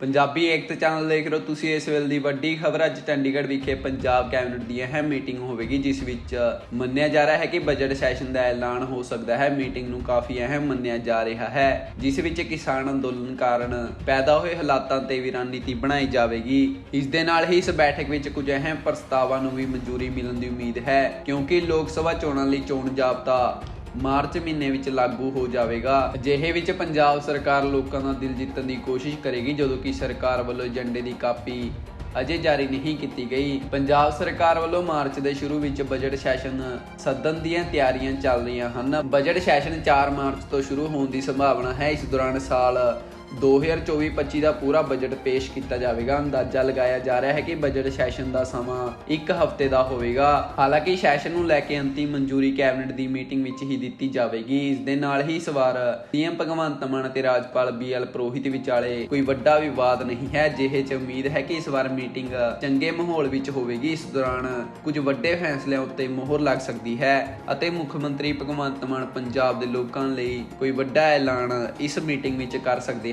ਪੰਜਾਬੀ ਏਕਤਾ channel ਦੇਖ ਰਹੇ ਹੋ ਤੁਸੀਂ ਇਸ ਵੇਲੇ ਦੀ ਵੱਡੀ ਖਬਰ। ਅੱਜ ਚੰਡੀਗੜ੍ਹ ਵਿਖੇ ਪੰਜਾਬ ਕੈਬਨਿਟ ਦੀ ਅਹਿਮ ਮੀਟਿੰਗ ਹੋਵੇਗੀ, ਜਿਸ ਵਿੱਚ ਮੰਨਿਆ ਜਾ ਰਿਹਾ ਹੈ ਕਿ ਬਜਟ ਸੈਸ਼ਨ ਦਾ ਐਲਾਨ ਹੋ ਸਕਦਾ ਹੈ। ਮੀਟਿੰਗ ਨੂੰ ਕਾਫੀ ਅਹਿਮ ਮੰਨਿਆ ਜਾ ਰਿਹਾ ਹੈ, ਜਿਸ ਵਿੱਚ ਕਿਸਾਨ ਅੰਦੋਲਨ ਕਾਰਨ ਪੈਦਾ ਹੋਏ ਹਾਲਾਤਾਂ ਤੇ ਵੀ ਰਣਨੀਤੀ ਬਣਾਈ ਜਾਵੇਗੀ। ਇਸ ਦੇ ਨਾਲ ਹੀ ਇਸ ਬੈਠਕ ਵਿੱਚ ਕੁਝ ਅਹਿਮ ਪ੍ਰਸਤਾਵਾਂ ਨੂੰ ਵੀ ਮਨਜ਼ੂਰੀ ਮਿਲਣ ਦੀ ਉਮੀਦ ਹੈ, ਕਿਉਂਕਿ ਲੋਕ ਸਭਾ ਚੋਣਾਂ ਲਈ ਚੋਣ ਜਾਬਤਾ ਮਾਰਚ ਮਹੀਨੇ ਵਿੱਚ ਲਾਗੂ ਹੋ ਜਾਵੇਗਾ। ਅਜਿਹੇ ਵਿੱਚ ਪੰਜਾਬ ਸਰਕਾਰ ਲੋਕਾਂ ਦਾ ਦਿਲ ਜਿੱਤਣ ਦੀ ਕੋਸ਼ਿਸ਼ ਕਰੇਗੀ, ਜਦੋਂ ਕਿ ਸਰਕਾਰ ਵੱਲੋਂ ਏਜੰਡੇ ਦੀ ਕਾਪੀ ਅਜੇ ਜਾਰੀ ਨਹੀਂ ਕੀਤੀ ਗਈ। ਪੰਜਾਬ ਸਰਕਾਰ ਵੱਲੋਂ ਮਾਰਚ ਦੇ ਸ਼ੁਰੂ ਵਿੱਚ ਬਜਟ ਸੈਸ਼ਨ ਸੱਦਣ ਦੀਆਂ ਤਿਆਰੀਆਂ ਚੱਲ ਰਹੀਆਂ ਹਨ। ਬਜਟ ਸੈਸ਼ਨ 4 ਮਾਰਚ ਤੋਂ ਸ਼ੁਰੂ ਹੋਣ ਦੀ ਸੰਭਾਵਨਾ ਹੈ। ਇਸ ਦੌਰਾਨ ਸਾਲ 2024-25 ਦਾ ਪੂਰਾ ਬਜਟ ਪੇਸ਼ ਕੀਤਾ ਜਾਵੇਗਾ। ਅੰਦਾਜ਼ਾ ਲਗਾਇਆ ਜਾ ਰਿਹਾ ਹੈ ਕਿ ਬਜਟ ਸੈਸ਼ਨ ਦਾ ਸਮਾਂ ਇੱਕ ਹਫ਼ਤੇ ਦਾ ਹੋਵੇਗਾ। ਹਾਲਾਂਕਿ ਸੈਸ਼ਨ ਨੂੰ ਲੈ ਕੇ ਅੰਤਿਮ ਮਨਜ਼ੂਰੀ ਕੈਬਨਿਟ ਦੀ ਮੀਟਿੰਗ ਵਿੱਚ ਹੀ ਦਿੱਤੀ ਜਾਵੇਗੀ। ਇਸ ਦੇ ਨਾਲ ਹੀ ਇਸ ਵਾਰ ਸੀਐਮ ਭਗਵੰਤ ਮਾਨ ਅਤੇ ਰਾਜਪਾਲ ਬੀਐਲ ਪ੍ਰੋਹਿਤ ਵਿਚਾਲੇ ਕੋਈ ਵੱਡਾ ਵਿਵਾਦ ਨਹੀਂ ਹੈ, ਜਿਹੇ ਚ ਉਮੀਦ ਹੈ ਕਿ ਇਸ ਵਾਰ ਮੀਟਿੰਗ ਚੰਗੇ ਮਾਹੌਲ ਵਿੱਚ ਹੋਵੇਗੀ। ਇਸ ਦੌਰਾਨ ਕੁਝ ਵੱਡੇ ਫੈਸਲਿਆਂ ਉੱਤੇ ਮੋਹਰ ਲੱਗ ਸਕਦੀ ਹੈ ਅਤੇ ਮੁੱਖ ਮੰਤਰੀ ਭਗਵੰਤ ਮਾਨ ਪੰਜਾਬ ਦੇ ਲੋਕਾਂ ਲਈ ਕੋਈ ਵੱਡਾ ਐਲਾਨ ਇਸ ਮੀਟਿੰਗ ਵਿੱਚ ਕਰ ਸਕਦੇ